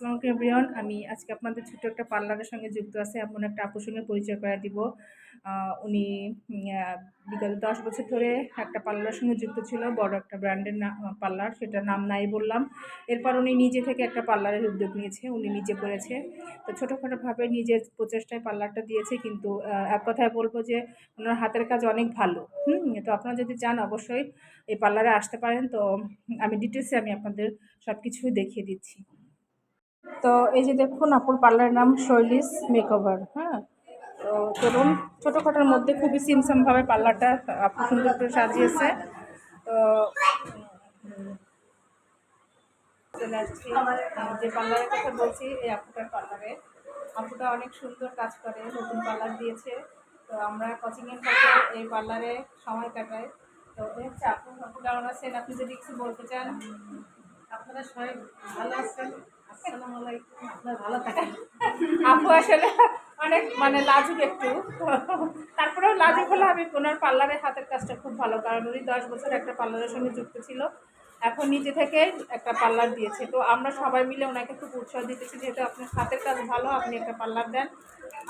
আসসালামু আলাইকুম এভরিওয়ান। আমি আজকে আপনাদের ছোট্ট একটা পার্লারের সঙ্গে যুক্ত আছে। এমন একটা আপুর পরিচয় করে দিব। উনি বিগত দশ বছর ধরে একটা পার্লারের সঙ্গে যুক্ত ছিল। বড় একটা ব্র্যান্ডের পার্লার সেটা নাম নাই বললাম। এরপর উনি নিজে থেকে একটা পার্লারের উদ্যোগ নিয়েছে। উনি নিজে করেছে। তো ছোটোখাটোভাবে নিজের প্রচেষ্টায় পার্লারটা দিয়েছে। কিন্তু এক কথায় বলব যে ওনার হাতের কাজ অনেক ভালো। হুম, তো আপনারা যদি চান অবশ্যই এই পার্লারে আসতে পারেন। তো আমি ডিটেলসে আমি আপনাদের সব কিছুই দেখিয়ে দিচ্ছি। তো এই যে দেখুন, আপুর পার্লারের নাম শৈলিস মেকওভার হ্যাঁ? তো চলুন, ছোটোখাটোর মধ্যে খুবই সিমসামভাবে পার্লারটা আপু সুন্দর করে সাজিয়েছে। তো চলে আসছি যে পার্লারের কথা বলছি, এই আপুটার পার্লারে। আপুটা অনেক সুন্দর কাজ করে, নতুন পার্লার দিয়েছে। তো আমরা কোচিংয়ের সাথে এই পার্লারে সময় কাটাই। তো হচ্ছে আপু আপু কেমন আছেন আপনি যদি কিছু বলতে চান। আপনারা সবাই ভালো আছেন? আপু আসলে মানে লাজুক একটু। তারপরেও লাজুক হলে ওনার পার্লারের হাতের কাজটা খুব ভালো, কারণ উনি দশ বছর একটা পার্লারের সঙ্গে যুক্ত ছিল। এখন নিজে একটা পার্লার দিয়েছে। তো আমরা সবাই মিলে ওনাকে খুব উৎসাহ দিতেছি, যেহেতু আপনার হাতের কাজ ভালো, আপনি একটা পার্লার দেন।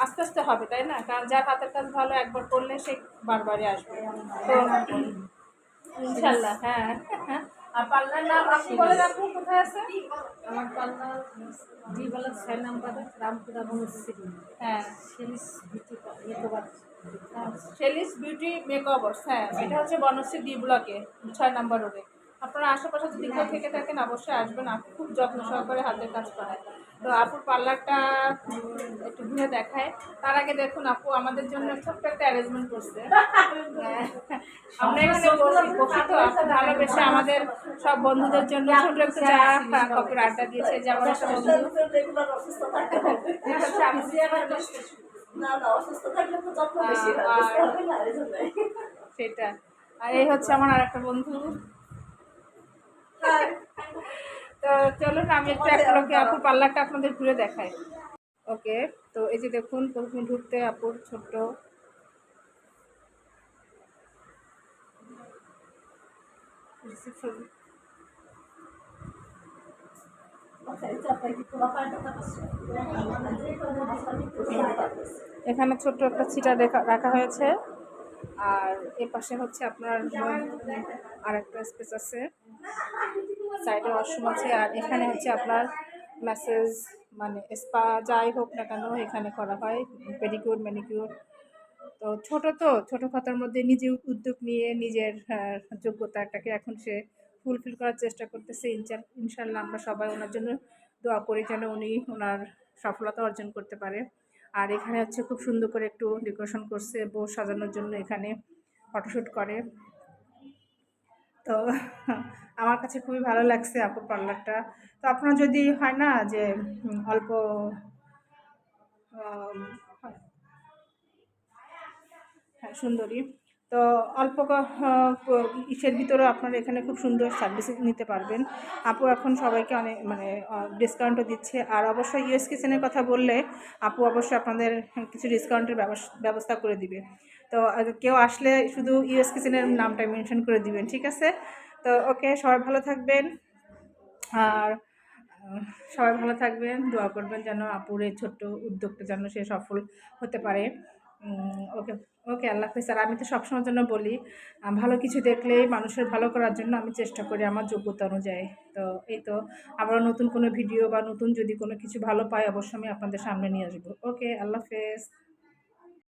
আস্তে আস্তে হবে, তাই না? কারণ যার হাতের কাজ ভালো, একবার করলে সে বারবারই আসবে। তো ইনশাল্লাহ হ্যাঁ হ্যাঁ। আর পার্লার নাম আপনি বলেন আপু কোথায় আছে আমার পাল্লা জি বলা ছয় নাম্বার রামপুরা মসজিদ হ্যাঁ। Shirish beauty makeover. Shelley's beauty makeovers হ্যাঁ। এটা হচ্ছে বনশ্রী ডি ব্লকে ছয় নাম্বার রোডে। আপনারা আশেপাশে যদি কেউ থেকে থাকেন অবশ্যই আসবেন। আপু খুব যত্ন সহকারে হাতের কাজ করায় তো আপুর পার্লারটা একটু ঘুরে দেখায়। তার আগে দেখুন আপু আমাদের জন্য ছোট্ট একটা অ্যারেঞ্জমেন্ট করছে। হ্যাঁ, আমরা এখানে বসি তো ভালোবেসে আমাদের সব বন্ধুদের জন্য ছোট একটা চা কপের আড্ডা দিয়েছে যেমন একটা বন্ধু। হয়। সেটা। আর এই হচ্ছে আমার আর একটা বন্ধু তো চলুন আমি একটু লোকে আপুর পার্লারটা আপনাদের ঘুরে দেখাই। ওকে, তো এই যে দেখুন, প্রথমে ঢুকতে আপুর ছোট্ট। এখানে ছোট্ট একটা ছিটা রেখা হয়েছে। আর এ পাশে হচ্ছে আপনার আর একটা স্পেস আছে। সাইডে ওয়াশরুম আছে। আর এখানে হচ্ছে আপনার ম্যাসেজ মানে স্পা যাই হোক না কেন এখানে করা হয় পেডিকিউর ম্যানিকিউর তো ছোট তো ছোটো খাতার মধ্যে নিজে উদ্যোগ নিয়ে নিজের আহ, যোগ্যতাটাকে এখন সে ফুলফিল করার চেষ্টা করতেছে। ইনশা- ইনশাল্লাহ আমরা সবাই ওনার জন্য দোয়া করি যেন উনি ওনার সফলতা অর্জন করতে পারে। আর এখানে হচ্ছে খুব সুন্দর করে একটু ডেকোরেশন করছে বউ সাজানোর জন্য এখানে ফটোশ্যুট করে। তো আমার কাছে খুবই ভালো লাগছে আপুর পার্লারটা তো আপনার যদি হয় না যে অল্প হ্যাঁ সুন্দরী। তো অল্প ইসের ভিতরে আপনারা এখানে খুব সুন্দর সার্ভিস নিতে পারবেন। আপু এখন সবাইকে অনেক মানে ডিসকাউন্টও দিচ্ছে। আর অবশ্যই ইউএস কিচেনের কথা বললে, আপু অবশ্যই আপনাদের কিছু ডিসকাউন্টের ব্যবস- ব্যবস্থা করে দিবে। তো কেউ আসলে শুধু ইউএস কিচেনের নামটা মেনশন করে দিবেন, ঠিক আছে? তো ওকে সবাই ভালো থাকবেন। আর সবাই ভালো থাকবেন। দোয়া করবেন যেন আপুর ছোট্ট উদ্যোগটা যেন সে সফল হতে পারে। ওকে ওকে আল্লাহ হাফিজ। আর আমি তো সবসময়ের জন্য বলি ভালো কিছু দেখলেই মানুষের ভালো করার জন্য আমি চেষ্টা করি আমার যোগ্যতা অনুযায়ী। তো এই তো আবার নতুন কোনো ভিডিও বা নতুন যদি কোনো কিছু ভালো পাই, অবশ্যই আমি আপনাদের সামনে নিয়ে আসব। ওকে, আল্লাহ হাফেজ।